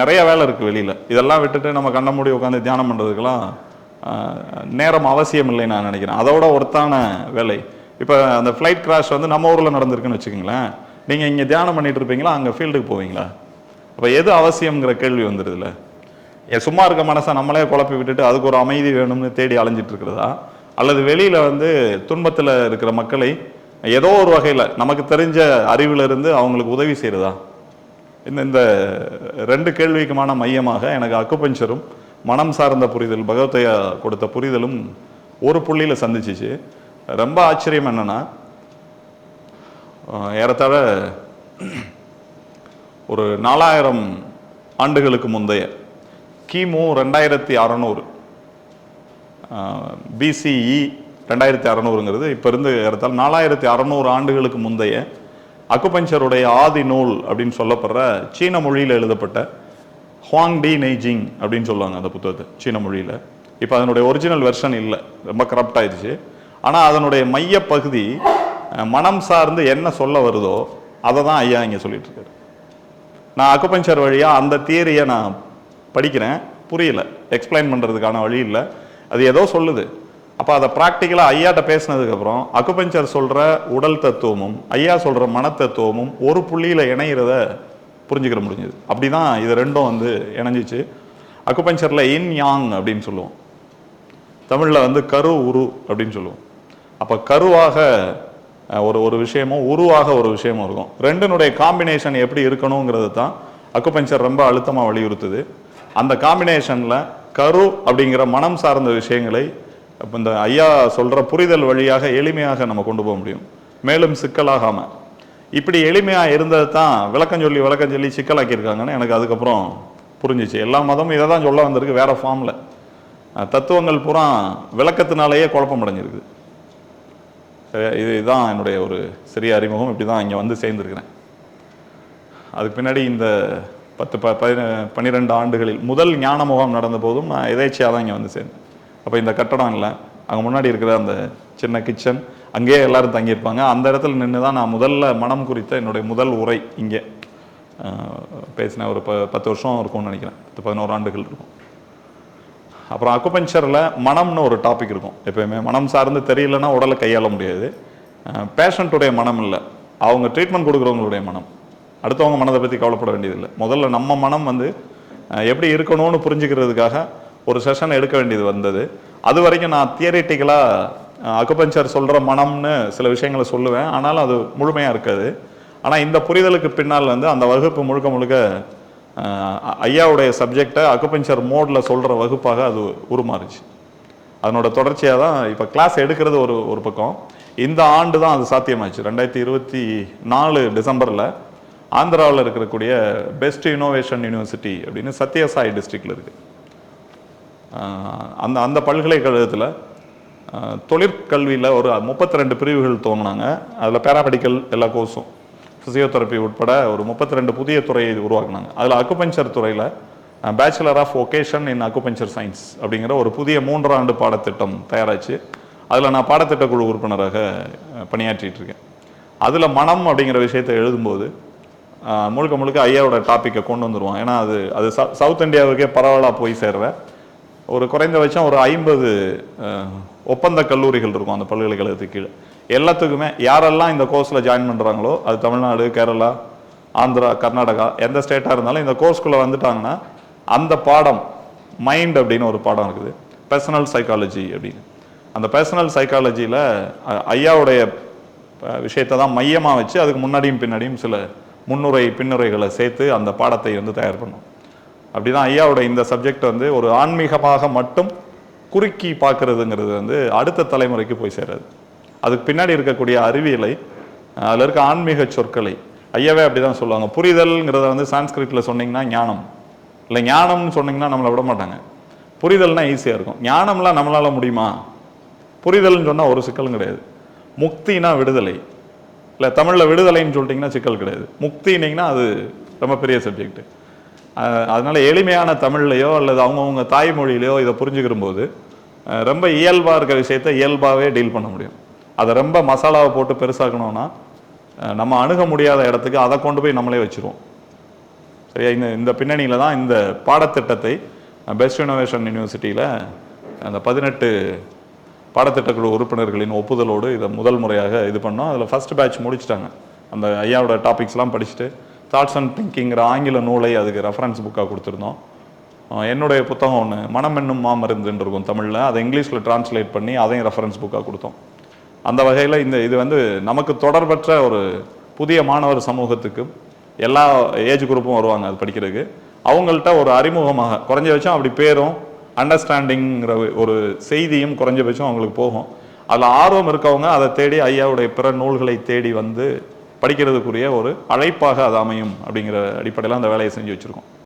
நிறைய வேலை இருக்குது வெளியில். இதெல்லாம் விட்டுட்டு நம்ம கண்ண மூடி உட்காந்து தியானம் பண்ணுறதுக்கெல்லாம் நேரம் அவசியம் இல்லைன்னு நான் நினைக்கிறேன். அதோட ஒருத்தான வேலை. இப்போ அந்த ஃப்ளைட் கிராஷ் வந்து நம்ம ஊரில் நடந்திருக்குன்னு வச்சுக்கோங்களேன். நீங்கள் இங்கே தியானம் பண்ணிட்டு இருப்பீங்களா? அங்கே ஃபீல்டுக்கு போவீங்களா? அப்போ எது அவசியம்ங்கிற கேள்வி வந்துடுதுல ஏன் சும்மா இருக்க மனசை நம்மளே குழப்பி விட்டுட்டு அதுக்கு ஒரு அமைதி வேணும்னு தேடி அலைஞ்சிட்டு இருக்கிறதா? அல்லது வெளியில் வந்து துன்பத்தில் இருக்கிற மக்களை ஏதோ ஒரு வகையில் நமக்கு தெரிஞ்ச அறிவிலிருந்து அவங்களுக்கு உதவி செய்கிறதா இந்த இந்த ரெண்டு கேள்விக்குமான மையமாக எனக்கு அக்குபஞ்சரும் மனம் சார்ந்த புரிதல் பகவத்தையா கொடுத்த புரிதலும் ஒரு புள்ளியில் சந்திச்சிச்சு. ரொம்ப ஆச்சரியம் என்னென்னா ஏறத்தாழ ஒரு நாலாயிரம் ஆண்டுகளுக்கு முந்தைய கிமு ரெண்டாயிரத்தி அறநூறு பிசிஇ ரெண்டாயிரத்தி அறநூறுங்கிறது. இப்போ இருந்து ஏறத்தாழ நாலாயிரத்தி அறநூறு ஆண்டுகளுக்கு முந்தைய அக்குபஞ்சருடைய ஆதி நூல் அப்படின்னு சொல்லப்படுற சீன மொழியில் எழுதப்பட்ட ஹுவாங் டி நெய்ஜிங் அப்படின்னு சொல்லுவாங்க அந்த புத்தகத்தை சீன மொழியில். இப்போ அதனுடைய ஒரிஜினல் வெர்ஷன் இல்லை. ரொம்ப கரப்ட் ஆயிடுச்சு. ஆனால் அதனுடைய மைய பகுதி மனம் சார்ந்து என்ன சொல்ல வருதோ அதை தான் ஐயா இங்கே சொல்லிட்டு இருக்காரு. நான் அக்குபஞ்சர் வழியாக அந்த தியரியை நான் படிக்கிறேன். புரியல. எக்ஸ்பிளைன் பண்ணுறதுக்கான வழி இல்லை. அது ஏதோ சொல்லுது. அப்போ அதை ப்ராக்டிக்கலாக ஐயாட்ட பேசினதுக்கப்புறம் அக்குபஞ்சர் சொல்கிற உடல் தத்துவமும் ஐயா சொல்கிற மனத்தத்துவமும் ஒரு புள்ளியில் இணையிறத புரிஞ்சுக்கிற முடிஞ்சுது. அப்படி தான் இது ரெண்டும் வந்து இணைஞ்சிச்சு. அக்குபஞ்சரில் இன் யாங் அப்படின்னு சொல்லுவோம். தமிழில் வந்து கரு உரு அப்படின்னு சொல்லுவோம். அப்போ கருவாக ஒரு ஒரு விஷயமும் உருவாக ஒரு விஷயமும் இருக்கும். ரெண்டினுடைய காம்பினேஷன் எப்படி இருக்கணுங்கிறது தான் அக்குபஞ்சர் ரொம்ப அழுத்தமாக வலியுறுத்துது. அந்த காம்பினேஷனில் கரு அப்படிங்கிற மனம் சார்ந்த விஷயங்களை அப்போ இந்த ஐயா சொல்கிற புரிதல் வழியாக எளிமையாக நம்ம கொண்டு போக முடியும். மேலும் சிக்கலாகாமல் இப்படி எளிமையாக இருந்தது தான் விளக்கம் சொல்லி விளக்கம் சொல்லி சிக்கலாக்கியிருக்காங்கன்னு எனக்கு அதுக்கப்புறம் புரிஞ்சிச்சு. எல்லா மதமும் இதை தான் சொல்ல வந்திருக்கு வேறு ஃபார்மில் தத்துவங்கள் பூரா விளக்கத்தினாலேயே குழப்பம் அடைஞ்சிருக்குது சரியா இது இதுதான் என்னுடைய ஒரு சிறிய அறிமுகம். இப்படி தான் இங்கே வந்து சேர்ந்துருக்கிறேன். அதுக்கு பின்னாடி இந்த பத்து ப பதின- பன்னிரெண்டு ஆண்டுகளில் முதல் ஞான முகாம் நடந்த போதும் நான் எதேச்சியாக தான் இங்கே வந்து சேர்ந்தேன். அப்போ இந்த கட்டடம் இல்லை அங்கே முன்னாடி இருக்கிற அந்த சின்ன கிச்சன் அங்கேயே எல்லாரும் தங்கியிருப்பாங்க. அந்த இடத்துல நின்று தான் நான் முதல்ல மனம் குறித்த என்னுடைய முதல் உரை இங்கே பேசின ஒரு ப பத்து வருஷம் இருக்கும்னு நினைக்கிறேன். பத்து பதினோரு ஆண்டுகள் இருக்கும். அப்புறம் அக்குபஞ்சரில் மனம்னு ஒரு டாபிக் இருக்கும். எப்பயுமே மனம் சார்ந்து தெரியலன்னா உடலை கையாள முடியாது. பேஷண்ட்டுடைய மனம் இல்லை. அவங்க ட்ரீட்மெண்ட் கொடுக்குறவங்களுடைய மனம். அடுத்தவங்க மனதை பற்றி கவலைப்பட வேண்டியதில்லை. முதல்ல நம்ம மனம் வந்து எப்படி இருக்கணும்னு புரிஞ்சுக்கிறதுக்காக ஒரு செஷன் எடுக்க வேண்டியது வந்தது. அது வரைக்கும் நான் தியரிட்டிக்கலாக அக்குபஞ்சர் சொல்கிற மனம்னு சில விஷயங்களை சொல்லுவேன். ஆனாலும் அது முழுமையாக இருக்காது. ஆனால் இந்த புரிதலுக்கு பின்னால் வந்து அந்த வகுப்பு முழுக்க முழுக்க ஐயாவுடைய சப்ஜெக்டை அக்குபஞ்சர் மோடில் சொல்கிற வகுப்பாக அது உருமாறுச்சு. அதனோட தொடர்ச்சியாக தான் இப்போ கிளாஸ் எடுக்கிறது ஒரு ஒரு பக்கம். இந்த ஆண்டு தான் அது சாத்தியமாச்சு. ரெண்டாயிரத்தி இருபத்தி நாலு டிசம்பரில் ஆந்திராவில் இருக்கக்கூடிய பெஸ்ட் இனோவேஷன் யூனிவர்சிட்டி அப்படின்னு சத்யசாய் டிஸ்ட்ரிக்டில் இருக்குது அந்த அந்த பல்கலைக்கழகத்தில் தொழிற்கல்வியில் ஒரு முப்பத்தி ரெண்டு பிரிவுகள் துவங்கினாங்க அதில் பேராமெடிக்கல் எல்லா கோர்ஸும் ஃபிசியோதெரப்பி உட்பட ஒரு முப்பத்தி ரெண்டு புதிய துறையை உருவாக்குனாங்க. அதில் அக்குபஞ்சர் துறையில் bachelor of vocation in acupuncture science அப்படிங்கிற ஒரு புதிய மூன்றாண்டு பாடத்திட்டம் தயாராச்சு. அதில் நான் பாடத்திட்ட குழு உறுப்பினராக பணியாற்றிட்டு இருக்கேன். அதில் மனம் அப்படிங்கிற விஷயத்தை எழுதும்போது முழுக்க முழுக்க ஐயாவோட டாப்பிக்கை கொண்டு வந்துடுவோம் ஏன்னா அது அது ச- சவுத் இந்தியாவுக்கே பரவலாக போய் சேர்ற ஒரு குறைந்தபட்சம் ஒரு ஐம்பது ஒப்பந்த கல்லூரிகள் இருக்கும் அந்த பல்கலைக்கழகத்துக்கு கீழே. எல்லாத்துக்குமே யாரெல்லாம் இந்த கோர்ஸில் ஜாயின் பண்ணுறாங்களோ அது தமிழ்நாடு கேரளா ஆந்திரா கர்நாடகா எந்த ஸ்டேட்டாக இருந்தாலும் இந்த கோர்ஸ்குள்ளே வந்துட்டாங்கன்னா அந்த பாடம் மைண்ட் அப்படின்னு ஒரு பாடம் இருக்குது. பர்சனல் சைக்காலஜி அப்படின்னு. அந்த பர்சனல் சைக்காலஜியில் ஐயாவுடைய விஷயத்தை தான் மையமாக வச்சு அதுக்கு முன்னாடியும் பின்னாடியும் சில முன்னுரை பின்னுரைகளை சேர்த்து அந்த பாடத்தை வந்து தயார் பண்ணோம். அப்படிதான் ஐயாவோட இந்த சப்ஜெக்ட் வந்து ஒரு ஆன்மீகமாக மட்டும் குறுக்கி பார்க்கறதுங்கிறது வந்து அடுத்த தலைமுறைக்கு போய் சேராது. அதுக்கு பின்னாடி இருக்கக்கூடிய அறிவியலை அதில் இருக்க ஆன்மீக சொற்களை ஐயாவே அப்படிதான் சொல்லுவாங்க. புரிதல்ங்கிறத வந்து சான்ஸ்கிரிட்டில் சொன்னிங்கன்னா ஞானம். இல்லை ஞானம்னு சொன்னிங்கன்னா நம்மளை விட மாட்டாங்க. புரிதல்னா ஈஸியாக இருக்கும். ஞானம்லாம் நம்மளால் முடியுமா? புரிதல்னு சொன்னால் ஒரு சிக்கலும் கிடையாது. முக்தினா விடுதலை. இல்லை தமிழில் விடுதலைன்னு சொல்லிட்டிங்கன்னா சிக்கல் கிடையாது. முக்தினிங்கன்னா அது ரொம்ப பெரிய சப்ஜெக்ட்டு அதனால் எளிமையான தமிழ்லையோ அல்லது அவங்கவுங்க தாய்மொழியிலையோ இதை புரிஞ்சுக்கிற போது ரொம்ப இயல்பாக இருக்கிற விஷயத்த இயல்பாகவே டீல் பண்ண முடியும். அதை ரொம்ப மசாலாவை போட்டு பெருசாக்கணும்னா நம்ம அணுக முடியாத இடத்துக்கு அதை கொண்டு போய் நம்மளே வச்சிருவோம். சரியா? இந்த இந்த பின்னணியில் தான் இந்த பாடத்திட்டத்தை பெஸ்ட் இனோவேஷன் யூனிவர்சிட்டியில் அந்த பதினெட்டு பாடத்திட்டக்குழு உறுப்பினர்களின் ஒப்புதலோடு இதை முதல் முறையாக இது பண்ணோம். அதில் ஃபர்ஸ்ட் பேட்ச் முடிச்சிட்டாங்க. அந்த ஐயாவோட டாபிக்ஸ்லாம் படிச்சுட்டு தாட்ஸ் அண்ட் திங்கிங்கிற ஆங்கில நூலை அதுக்கு ரெஃபரன்ஸ் புக்காக கொடுத்துருந்தோம். என்னுடைய புத்தகம் ஒன்று மனம் என்னும் மாமருந்துன்னு இருக்கும் தமிழில். அதை இங்கிலீஷில் டிரான்ஸ்லேட் பண்ணி அதையும் ரெஃபரன்ஸ் புக்காக கொடுத்தோம். அந்த வகையில் இந்த இது வந்து நமக்கு தொடர்பற்ற ஒரு புதிய மாணவர் சமூகத்துக்கு எல்லா ஏஜ் குரூப்பும் வருவாங்க அது படிக்கிறதுக்கு. அவங்கள்ட்ட ஒரு அறிமுகமாக குறைஞ்சபட்சம் அப்படி பேரும் அண்டர்ஸ்டாண்டிங்கிற ஒரு செய்தியும் குறைஞ்சபட்சம் அவங்களுக்கு போகும். அதில் ஆர்வம் இருக்கவங்க அதை தேடி ஐயாவுடைய பிற நூல்களை தேடி வந்து படிக்கிறதுக்குரிய ஒரு அழைப்பாக அது அமையும் அப்படிங்கிற அடிப்படையில் அந்த வேலையை செஞ்சு வச்சுருக்கோம்.